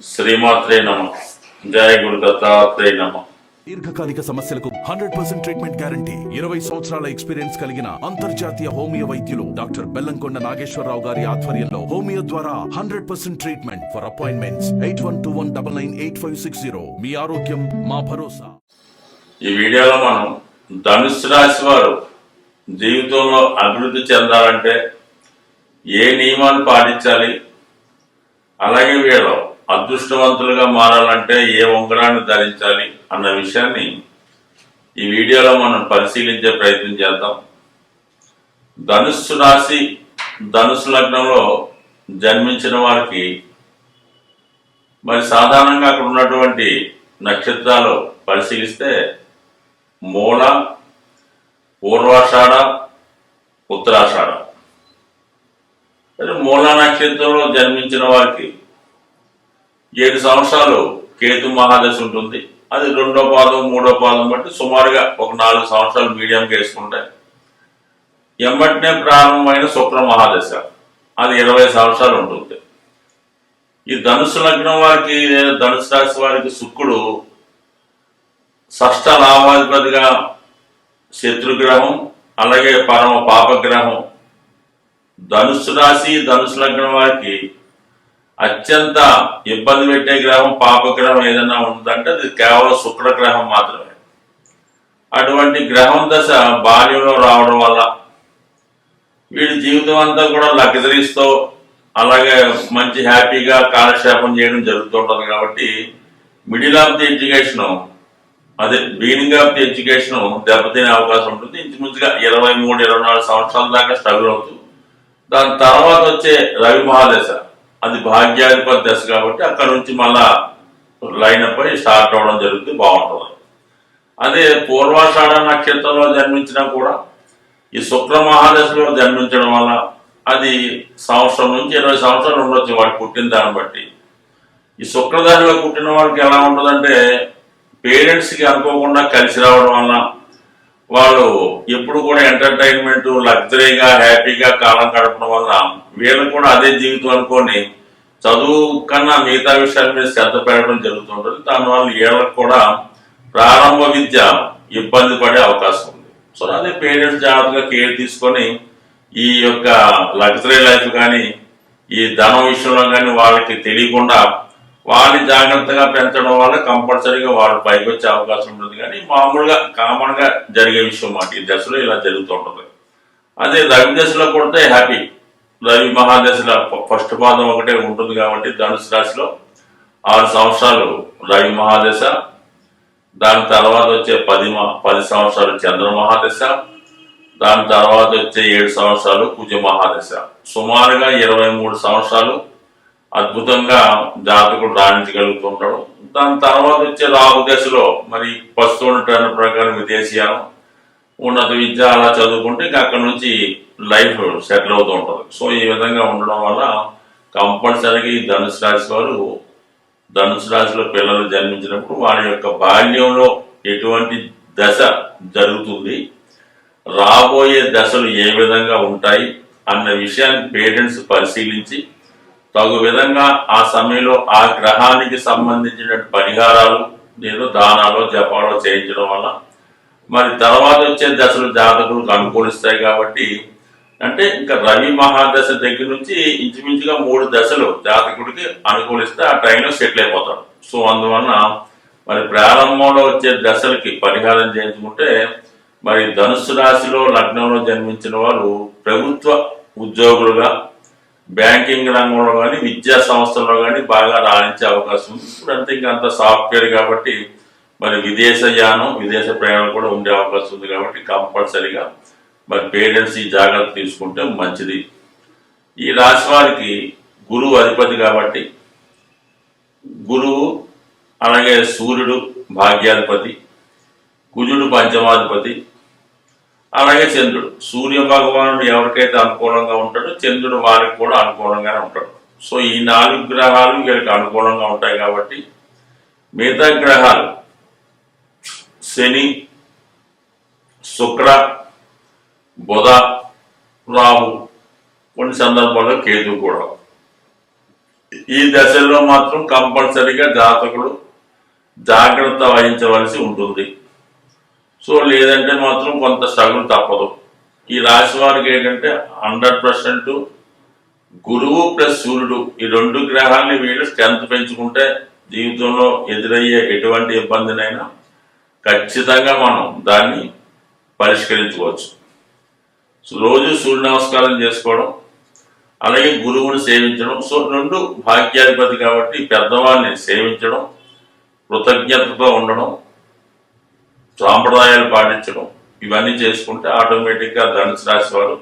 శ్రీమాత్రే నమ. జయ గురు దత్తాత్రేయ నమ. దీర్ఘకాలిక సమస్యలకు హండ్రెడ్ పర్సెంట్ ట్రీట్మెంట్ గ్యారంటీ. ఇరవై సంవత్సరాల ఎక్స్పీరియన్స్ కలిగిన అంతర్జాతీయ హోమియో వైద్యులు డాక్టర్ బెల్లంకొండ నాగేశ్వరరావు గారి ఆధ్వర్యంలో హోమియో ద్వారా hundred percent treatment for appointments. Eight one two one double nine eight five six zero. మీ ఆరోగ్యం మా భరోసా. ఈ వీడియోలో మనం ధనుసు రాశి వారు జీవితంలో అభివృద్ధి చెందాలంటే ఏ నియమాలు పాటించాలి? అలాగే వీళ్ళు అదృష్టవంతులుగా మారాలంటే ఏ ఉంగరాన్ని ధరించాలి అన్న విషయాన్ని ఈ వీడియోలో మనం పరిశీలించే ప్రయత్నం చేద్దాం. ధనుస్సు రాశి ధనుసు లగ్నంలో జన్మించిన వారికి మరి సాధారణంగా అక్కడ ఉన్నటువంటి నక్షత్రాలు పరిశీలిస్తే మూల పూర్వాషాఢ ఉత్తరాషాఢ. మూల నక్షత్రంలో జన్మించిన వారికి ఏడు సంవత్సరాలు కేతు మహాదశ ఉంటుంది. అది రెండో పాదం మూడో పాదం బట్టి సుమారుగా ఒక నాలుగు సంవత్సరాలు మీడియం వేసుకుంటాయి ఎంబటినే ప్రారంభమైన శుక్ర మహాదశ. అది ఇరవై సంవత్సరాలు ఉంటుంది. ఈ ధనుసు లగ్నం వారికి ధనుసు రాశి వారికి శుక్రుడు షష్ట లాభాధిపతిగా శత్రుగ్రహం అలాగే పరమ పాపగ్రహం ధనుసు రాశి ధనుసు లగ్నం వారికి అత్యంత ఇబ్బంది పెట్టే గ్రహం పాపగ్రహం ఏదైనా ఉందంటే అది కేవలం శుక్ర గ్రహం మాత్రమే. అటువంటి గ్రహం దశ బాల్యంలో రావడం వల్ల వీడి జీవితం అంతా కూడా లగ్జరీస్తో అలాగే మంచి హ్యాపీగా కాలక్షేపం చేయడం జరుగుతుంటుంది కాబట్టి మిడిల్ ఆఫ్ ది ఎడ్యుకేషన్ అదే బిగినింగ్ ఆఫ్ ది ఎడ్యుకేషన్ దెబ్బతినే అవకాశం ఉంటుంది. ఇంచుమించుగా ఇరవై మూడు ఇరవై నాలుగు సంవత్సరాల దాకా స్ట్రగుల్ అవుతూ దాని తర్వాత వచ్చే రవి మహాదశ. అది భాగ్యాధిపతి దశ కాబట్టి అక్కడ నుంచి మళ్ళా లైన్ అప్ స్టార్ట్ అవడం జరుగుతుంది బాగుంటుంది. అదే పూర్వాషాఢ నక్షత్రంలో జన్మించినా కూడా ఈ శుక్ర మహాదశలో జన్మించడం వల్ల అది సంవత్సరం నుంచి ఇరవై సంవత్సరాలు ఉండొచ్చు వాడు పుట్టిన దాన్ని బట్టి. ఈ శుక్రదానిలో పుట్టిన వాళ్ళకి ఎలా ఉంటుందంటే పేరెంట్స్కి అనుకోకుండా కలిసి రావడం వల్ల వాళ్ళు ఎప్పుడు కూడా ఎంటర్టైన్మెంట్ లగ్జరీగా హ్యాపీగా కాలం గడపడం వల్ల వీళ్ళకు కూడా అదే జీవితం అనుకోని చదువు కన్నా మిగతా విషయాల మీద శ్రద్ధ పెట్టడం జరుగుతుంటుంది. దానివల్ల వీళ్ళకి కూడా ప్రారంభ విద్య ఇబ్బంది పడే అవకాశం ఉంది. సో అదే పేరెంట్స్ జాగ్రత్తగా కేర్ తీసుకొని ఈ యొక్క లగ్జరీ లైఫ్ కానీ ఈ ధనం విషయంలో కానీ వాళ్ళకి తెలియకుండా వాళ్ళని జాగ్రత్తగా పెంచడం వల్ల కంపల్సరీగా వాళ్ళు పైకి వచ్చే అవకాశం ఉంటుంది. కానీ మామూలుగా కామన్గా జరిగే విషయం మాట ఈ దశలో ఇలా జరుగుతూ ఉంటుంది. అదే రవి దశలో కొడితే హ్యాపీ. రవి మహాదశలో ఫస్ట్ పాదం ఒకటే ఉంటుంది కాబట్టి ధనుసు రాశిలో ఆరు సంవత్సరాలు రవి మహాదశ. దాని తర్వాత వచ్చే పది పది సంవత్సరాలు చంద్ర మహాదశ. దాని తర్వాత వచ్చే ఏడు సంవత్సరాలు కుజ మహాదశ. సుమారుగా ఇరవై మూడు సంవత్సరాలు అద్భుతంగా జాతకుడు రాణించగలుగుతుంటాడు. దాని తర్వాత వచ్చే రాహు దశలో మరి ప్రస్తుతం ప్రకారం విదేశీయానం. ఉన్నత విద్య అలా చదువుకుంటే ఇంకా అక్కడ నుంచి లైఫ్ సెటిల్ అవుతూ ఉంటుంది. సో ఈ విధంగా ఉండడం వల్ల కంపల్సరీగా ఈ ధనుసు రాశి వారు ధనుసు రాశిలో పిల్లలు జన్మించినప్పుడు వారి యొక్క బాల్యంలో ఎటువంటి దశ జరుగుతుంది రాబోయే దశలు ఏ విధంగా ఉంటాయి అన్న విషయాన్ని పేరెంట్స్ పరిశీలించి తగు విధంగా ఆ సమయంలో ఆ గ్రహానికి సంబంధించిన పరిహారాలు నేను దానాలు జపాలో చేయించడం వల్ల మరి తర్వాత వచ్చే దశలు జాతకులకు అనుకూలిస్తాయి కాబట్టి అంటే ఇంకా రవి మహాదశ దగ్గర నుంచి ఇంచుమించుగా మూడు దశలు జాతకుడికి అనుకూలిస్తే ఆ టైంలో సెటిల్ అయిపోతాడు. సో అందువలన మరి ప్రారంభంలో వచ్చే దశలకి పరిహారం చేయించుకుంటే మరి ధనుసు రాశిలో లగ్నంలో జన్మించిన వారు ప్రభుత్వ ఉద్యోగులుగా బ్యాంకింగ్ రంగంలో కానీ విద్యా సంస్థల్లో కానీ బాగా రాణించే అవకాశం ఉంది. ఇప్పుడు అంతే ఇంకా అంత సాఫ్ట్వేర్ కాబట్టి మరి విదేశ యానం విదేశ ప్రయాణం కూడా ఉండే అవకాశం ఉంది కాబట్టి కంపల్సరీగా మరి పేరెంట్స్ ఈ జాగ్రత్త తీసుకుంటే మంచిది. ఈ రాశి వారికి గురువు అధిపతి కాబట్టి గురువు అలాగే సూర్యుడు భాగ్యాధిపతి కుజుడు పంచమాధిపతి అలాగే చంద్రుడు. సూర్య భగవానుడు ఎవరికైతే అనుకూలంగా ఉంటాడో చంద్రుడు వారికి కూడా అనుకూలంగానే ఉంటాడు. సో ఈ నాలుగు గ్రహాలు వీళ్ళకి అనుకూలంగా ఉంటాయి కాబట్టి మిగతా గ్రహాలు శని శుక్ర బుధ రాహు కొన్ని సందర్భాల్లో కేతు కూడా. ఈ దశలో మాత్రం కంపల్సరిగా జాతకుడు జాగ్రత్త వహించవలసి ఉంటుంది. సో లేదంటే మాత్రం కొంత సగులు తప్పదు. ఈ రాశి వారికి ఏంటంటే హండ్రెడ్ పర్సెంట్ గురువు ప్లస్ సూర్యుడు. ఈ రెండు గ్రహాలని వీళ్ళు స్ట్రెంత్ పెంచుకుంటే జీవితంలో ఎదురయ్యే ఎటువంటి ఇబ్బందినైనా ఖచ్చితంగా మనం దాన్ని పరిష్కరించుకోవచ్చు. రోజు సూర్య నమస్కారం చేసుకోవడం అలాగే గురువుని సేవించడం. సో రెండు భాగ్యాధిపతి కాబట్టి పెద్దవాళ్ళని సేవించడం కృతజ్ఞతతో ఉండడం సాంప్రదాయాలు పాటించడం ఇవన్నీ చేసుకుంటే ఆటోమేటిక్గా ధనుసు రాశి వారు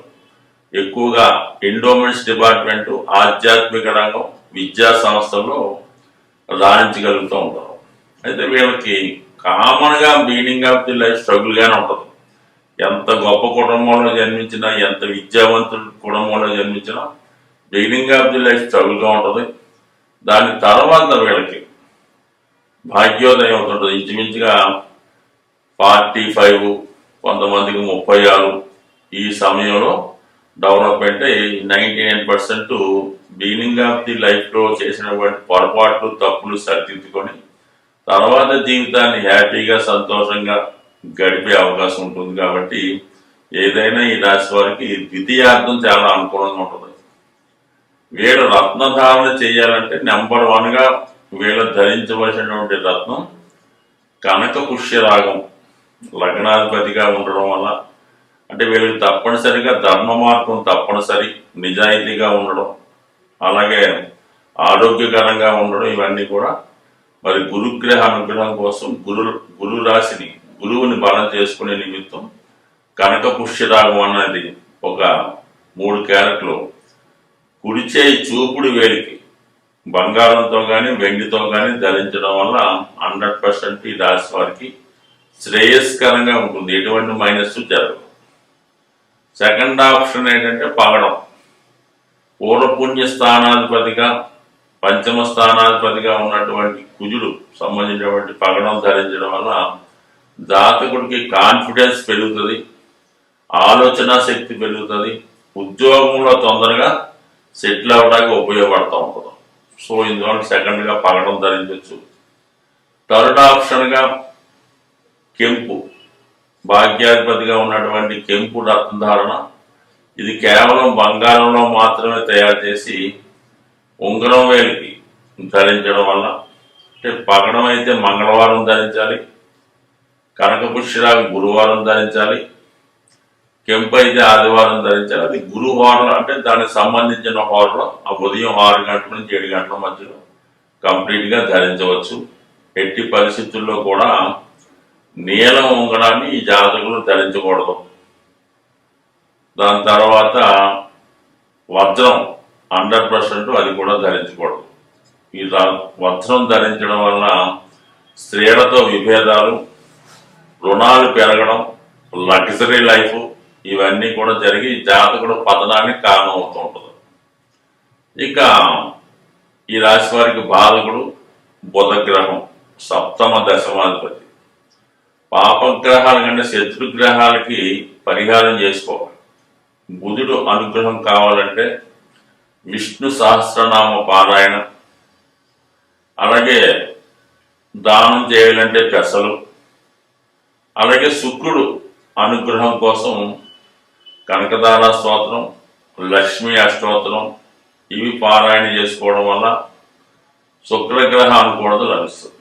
ఎక్కువగా ఎండోమెంట్స్ డిపార్ట్మెంట్ ఆధ్యాత్మిక రంగం విద్యా సంస్థల్లో రాణించగలుగుతూ ఉంటారు. అయితే వీళ్ళకి కామన్గా మీనింగ్ ఆఫ్ ది లైఫ్ స్ట్రగుల్గానే ఉంటుంది. ఎంత గొప్ప కుటుంబంలో జన్మించినా ఎంత విద్యావంతుల కుటుంబంలో జన్మించినా బిగినింగ్ ఆఫ్ ది లైఫ్ స్ట్రగుల్గా ఉంటుంది. దాని తర్వాత వీళ్ళకి భాగ్యోదయం అవుతుంటుంది. ఇంచుమించుగా ఫార్టీ ఫైవ్ కొంతమందికి ముప్పై ఆరు ఈ సమయంలో development ninety nine percent beginning of the లైఫ్లో చేసినటువంటి పొరపాట్లు తప్పులు సరిదిద్దుకొని తర్వాత జీవితాన్ని హ్యాపీగా సంతోషంగా గడిపే అవకాశం ఉంటుంది కాబట్టి ఏదైనా ఈ రాశి వారికి ద్వితీయార్థం చాలా అనుకూలంగా ఉంటుంది. వీళ్ళు రత్నధారణ చేయాలంటే నెంబర్ వన్గా వీళ్ళు ధరించవలసినటువంటి రత్నం కనక పుష్యరాగం లగ్నాధిపతిగా ఉండడం వల్ల అంటే వీళ్ళకి తప్పనిసరిగా ధర్మ మార్గం తప్పనిసరి నిజాయితీగా ఉండడం అలాగే ఆరోగ్యకరంగా ఉండడం ఇవన్నీ కూడా మరి గురుగ్రహ అనుగ్రహం కోసం గురు గురు రాశిని బలం చేసుకునే నిమిత్తం కనక పుష్యరాగం అన్నది ఒక మూడు క్యారెట్లు. కుడిచే చూపుడు వేలికి బంగారంతో కానీ వెండితో కానీ ధరించడం వల్ల హండ్రెడ్ పర్సెంట్ ఈ రాశి వారికి శ్రేయస్కరంగా ఉంటుంది. ఎటువంటి మైనస్ జరగదు. సెకండ్ ఆప్షన్ ఏంటంటే పగడం. పూర్వపుణ్య స్థానాధిపతిగా పంచమ స్థానాధిపతిగా ఉన్నటువంటి కుజుడు సంబంధించినటువంటి పగడం ధరించడం వల్ల జాతకుడికి కాన్ఫిడెన్స్ పెరుగుతుంది ఆలోచన శక్తి పెరుగుతుంది ఉద్యోగంలో తొందరగా సెటిల్ అవ్వడానికి ఉపయోగపడుతూ ఉంటుంది. సో ఇందువల్ల సెకండ్గా పగడం ధరించవచ్చు థర్డ్ ఆప్షన్గా కెంపు. భాగ్యాధిపతిగా ఉన్నటువంటి కెంపు రత్నధారణ ఇది కేవలం బంగారంలో మాత్రమే తయారు చేసి ఉంగరం వేలికి ధరించడం వల్ల అంటే పగడం అయితే మంగళవారం ధరించాలి కనకపుష్యరాగు గురువారం ధరించాలి కెంపైతే ఆదివారం ధరించాలి. అది గురు అంటే దానికి సంబంధించిన హార్లో ఆ ఉదయం ఆరు గంటల నుంచి ఏడు గంటల మధ్యలో కంప్లీట్గా ధరించవచ్చు. ఎట్టి పరిస్థితుల్లో కూడా నీలం ఉంగరాన్ని ఈ జాతకులు ధరించకూడదు. దాని తర్వాత వజ్రం హండ్రెడ్ పర్సెంట్ అది కూడా ధరించకూడదు. ఈ వజ్రం ధరించడం వల్ల స్త్రీలతో విభేదాలు రుణాలు పెరగడం లగ్జరీ లైఫ్ ఇవన్నీ కూడా జరిగి జాతకుడు పతనానికి కారణమవుతూ ఉంటుంది ఇక ఈ రాశి వారికి బాధకుడు బుధగ్రహం సప్తమ దశమాధిపతి. పాపగ్రహాల కంటే శత్రుగ్రహాలకి పరిహారం చేసుకోవాలి. బుధుడు అనుగ్రహం కావాలంటే విష్ణు సహస్రనామ పారాయణ అలాగే దానం చేయాలంటే పెసలు అలాగే శుక్రుడు అనుగ్రహం కోసం కనకదార స్తోత్రం లక్ష్మీ అష్టోత్తరం ఇవి పారాయణ చేసుకోవడం వల్ల శుక్రగ్రహ అనుకూలత లభిస్తుంది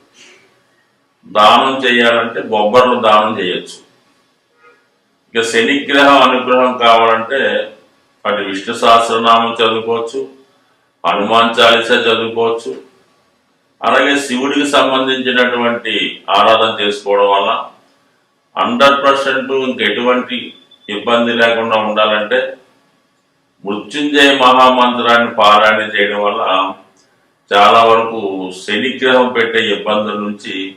దానం చేయాలంటే బొబ్బర్లు దానం చేయొచ్చు. ఇక శనిగ్రహం అనుగ్రహం కావాలంటే అటు విష్ణు సహస్రనామం చదువుకోవచ్చు హనుమాన్ చాలీస చదువుకోవచ్చు. అలాగే శివుడికి సంబంధించినటువంటి ఆరాధన చేసుకోవడం వల్ల హండ్రెడ్ పర్సెంట్ ఇంకెటువంటి ఇబ్బంది లేకుండా ఉండాలంటే మృత్యుంజయ మహామంత్రాన్ని పారాయణ చేయడం వల్ల చాలా వరకు శనిగ్రహం పెట్టే ఇబ్బందుల నుంచి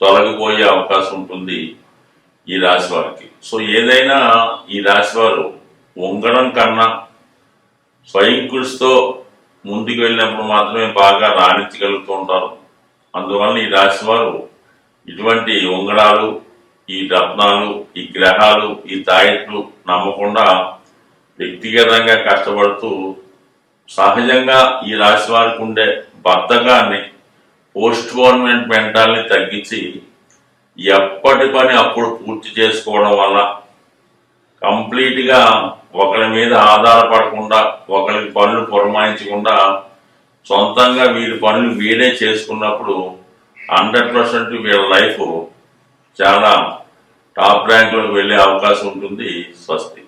తొలగిపోయే అవకాశం ఉంటుంది ఈ రాశి వారికి. సో ఏదైనా ఈ రాశి వారు వంగడం కన్నా స్వయం కృషితో ముందుకు వెళ్ళినప్పుడు మాత్రమే బాగా రాణించగలుగుతూ ఉంటారు. అందువల్ల ఈ రాశి వారు ఇటువంటి ఉంగరాలు ఈ రత్నాలు ఈ గ్రహాలు ఈ తాయిట్లు నమ్మకుండా వ్యక్తిగతంగా కష్టపడుతూ సహజంగా ఈ రాశి వారికి ఉండే బద్ధకాన్ని పోస్ట్ పోన్మెంట్ మెంటాల్ని తగ్గించి ఎప్పటి పని అప్పుడు పూర్తి చేసుకోవడం వల్ల కంప్లీట్గా ఒకరి మీద ఆధారపడకుండా ఒకరికి పనులు పురమాయించకుండా సొంతంగా వీరి పనులు వీరే చేసుకున్నప్పుడు హండ్రెడ్ పర్సెంట్ వీళ్ళ లైఫ్ చాలా టాప్ ర్యాంకులకు వెళ్ళే అవకాశం ఉంటుంది స్వస్తి.